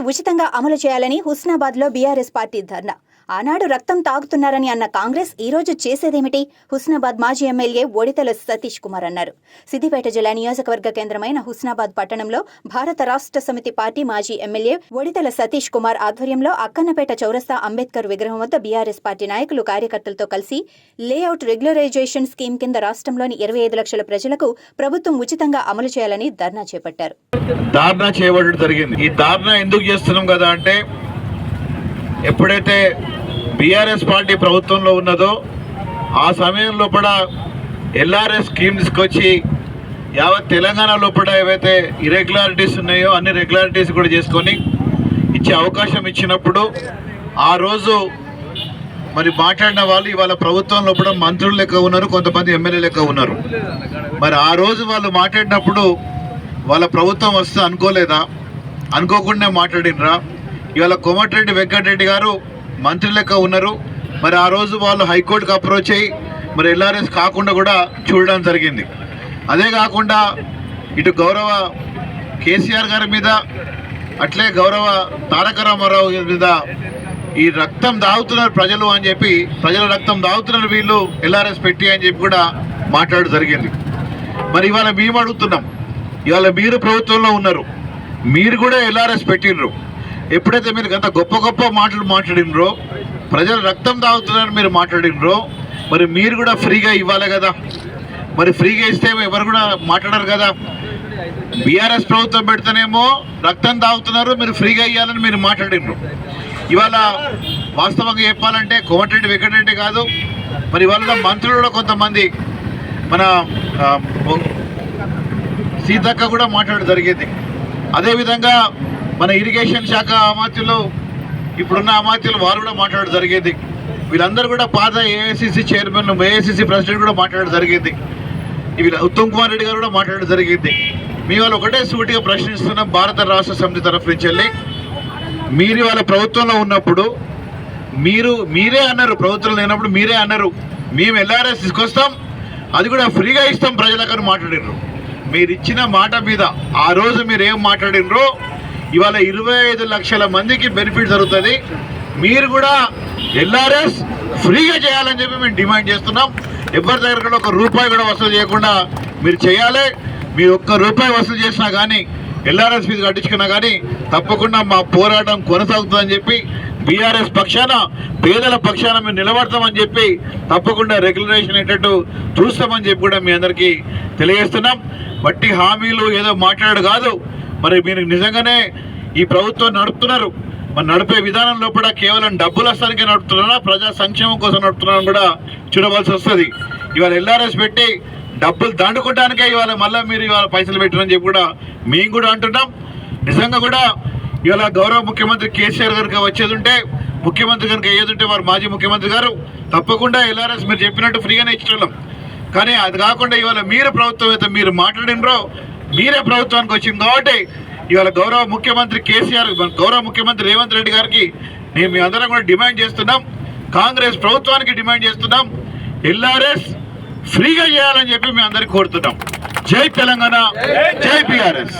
ఉచితంగా అమలు చేయాలని హుస్నాబాద్లో బీఆర్ఎస్ పార్టీ ధర్నా. ఆనాడు రక్తం తాగుతున్నారని అన్న కాంగ్రెస్ ఈరోజు చేసేదేమిటి? హుస్నాబాద్ మాజీ ఎమ్మెల్యే ఒడితల సతీష్ కుమార్ అన్నారు. సిద్దిపేట జిల్లా నియోజకవర్గ కేంద్రమైన హుస్నాబాద్ పట్టణంలో భారత రాష్ట్ర సమితి పార్టీ మాజీ ఎమ్మెల్యే ఒడితల సతీష్ కుమార్ ఆధ్వర్యంలో అక్కన్నపేట చౌరస్తా అంబేద్కర్ విగ్రహం వద్ద బీఆర్ఎస్ పార్టీ నాయకులు కార్యకర్తలతో కలిసి లేఅవుట్ రెగ్యులరైజేషన్ స్కీమ్ కింద రాష్ట్రంలోని ఇరవై ఐదు లక్షల ప్రజలకు ప్రభుత్వం ఉచితంగా అమలు చేయాలని ధర్నా చేపట్టారు. ధారణ చేయబడడం జరిగింది. ఈ ధారణ ఎందుకు చేస్తున్నాం కదా అంటే ఎప్పుడైతే బీఆర్ఎస్ పార్టీ ప్రభుత్వంలో ఉన్నదో ఆ సమయంలో కూడా ఎల్ఆర్ఎస్ స్కీమ్ తీసుకొచ్చి యావత్ తెలంగాణలో కూడా ఏవైతే ఇరెగ్యులారిటీస్ ఉన్నాయో అన్ని రెగ్యులారిటీస్ కూడా చేసుకొని ఇచ్చే అవకాశం ఇచ్చినప్పుడు ఆ రోజు మరి మాట్లాడిన వాళ్ళు ఇవాళ ప్రభుత్వంలో కూడా మంత్రులు లెక్క ఉన్నారు కొంతమంది ఎమ్మెల్యే లెక్క ఉన్నారు. మరి ఆ రోజు వాళ్ళు మాట్లాడినప్పుడు వాళ్ళ ప్రభుత్వం వస్తే అనుకోలేదా? అనుకోకుండా మాట్లాడినరా? ఇవాళ కోమటిరెడ్డి వెంకటరెడ్డి గారు మంత్రి లెక్క ఉన్నారు. మరి ఆ రోజు వాళ్ళు హైకోర్టుకు అప్రోచ్ అయ్యి మరి ఎల్ఆర్ఎస్ కాకుండా కూడా చూడడం జరిగింది. అదే కాకుండా ఇటు గౌరవ కేసీఆర్ గారి మీద అట్లే గౌరవ తారక రామారావు మీద ఈ రక్తం దాగుతున్నారు ప్రజలు అని చెప్పి ప్రజల రక్తం దాగుతున్నారు వీళ్ళు ఎల్ఆర్ఎస్ పెట్టి అని చెప్పి కూడా మాట్లాడడం జరిగింది. మరి ఇవాళ మేము అడుగుతున్నాం ఇవాళ మీరు ప్రభుత్వంలో ఉన్నారు మీరు కూడా ఎల్ఆర్ఎస్ పెట్టినరు ఎప్పుడైతే మీరు గత గొప్ప గొప్ప మాటలు మాట్లాడినరో ప్రజలు రక్తం తాగుతున్నారని మీరు మాట్లాడినరో మరి మీరు కూడా ఫ్రీగా ఇవ్వాలి కదా. మరి ఫ్రీగా ఇస్తే ఎవరు కూడా మాట్లాడరు కదా. బీఆర్ఎస్ ప్రభుత్వం పెడితేనేమో రక్తం తాగుతున్నారు మీరు ఫ్రీగా ఇవ్వాలని మీరు మాట్లాడినరు. ఇవాళ వాస్తవంగా చెప్పాలంటే కోమటిరెడ్డి వెంకటరెడ్డి కాదు మరి ఇవాళ మంత్రులు కూడా కొంతమంది మన సీతక్క కూడా మాట్లాడడం జరిగింది. అదేవిధంగా మన ఇరిగేషన్ శాఖ అమాత్యులు ఇప్పుడున్న అమాత్యులు వారు కూడా మాట్లాడడం జరిగేది. వీళ్ళందరూ కూడా పాత ఏఐసిసి చైర్మన్ ఏఐసిసి ప్రెసిడెంట్ కూడా మాట్లాడడం జరిగింది. వీళ్ళ ఉత్తమ్ కుమార్ రెడ్డి గారు కూడా మాట్లాడడం జరిగింది. మీ వాళ్ళు ఒకటే సూటిగా ప్రశ్నిస్తున్న భారత రాష్ట్ర సమితి తరఫు నుంచి వెళ్ళి మీరు వాళ్ళ ప్రభుత్వంలో ఉన్నప్పుడు మీరు మీరే అన్నారు ప్రభుత్వం లేనప్పుడు మీరే అన్నారు. మేము ఎల్ఆర్ఎస్ తీసుకొస్తాం అది కూడా ఫ్రీగా ఇస్తాం ప్రజలకు అని మాట్లాడినరు మీరు ఇచ్చిన మాట మీద ఆ రోజు మీరు ఏం మాట్లాడినరో ఇవాళ ఇరవై ఐదు లక్షల మందికి బెనిఫిట్ జరుగుతుంది. మీరు కూడా ఎల్ఆర్ఎస్ ఫ్రీగా చేయాలని చెప్పి మేము డిమాండ్ చేస్తున్నాం. ఎవరి దగ్గర కూడా ఒక రూపాయి కూడా వసూలు చేయకుండా మీరు చేయాలి. మీరు ఒక్క రూపాయి వసూలు చేసినా కానీ ఎల్ఆర్ఎస్ ఫీజు కట్టించుకున్నా కానీ తప్పకుండా మా పోరాటం కొనసాగుతుందని చెప్పి బీఆర్ఎస్ పక్షాన పేదల పక్షాన మేము నిలబడతామని చెప్పి తప్పకుండా రెగ్యులరేషన్ అయ్యేటట్టు చూస్తామని చెప్పి కూడా మీ అందరికీ తెలియజేస్తున్నాం. బట్టి హామీలు ఏదో మాట్లాడు కాదు. మరి మీరు నిజంగానే ఈ ప్రభుత్వం నడుపుతున్నారు. మరి నడిపే విధానంలో కూడా కేవలం డబ్బుల స్థానికే నడుపుతున్నారా? ప్రజా సంక్షేమం కోసం నడుపుతున్నారని కూడా చూడవలసి వస్తుంది. ఇవాళ ఎల్ఆర్ఎస్ పెట్టి డబ్బులు దండుకోవడానికే ఇవాళ మళ్ళీ మీరు ఇవాళ పైసలు పెట్టారని చెప్పి కూడా మేము కూడా అంటున్నాం. నిజంగా కూడా ఇవాళ గౌరవ ముఖ్యమంత్రి కేసీఆర్ గారికి వచ్చేది ఉంటే ముఖ్యమంత్రి కనుక ఏది ఉంటే వారు మాజీ ముఖ్యమంత్రి గారు తప్పకుండా ఎల్ఆర్ఎస్ మీరు చెప్పినట్టు ఫ్రీగానే ఇచ్చేవాళ్ళం. కానీ అది కాకుండా ఇవాళ మీరు ప్రభుత్వం అయితే మీరు మాట్లాడినరో మీరే ప్రభుత్వానికి వచ్చింది కాబట్టి ఇవాళ గౌరవ ముఖ్యమంత్రి కేసీఆర్ గౌరవ ముఖ్యమంత్రి రేవంత్ రెడ్డి గారికి మేము మీ అందరం కూడా డిమాండ్ చేస్తున్నాం. కాంగ్రెస్ ప్రభుత్వానికి డిమాండ్ చేస్తున్నాం. ఎల్ఆర్ఎస్ ఫ్రీగా చేయాలని చెప్పి మేము అందరికీ కోరుతున్నాం. జై తెలంగాణ జై బీఆర్ఎస్.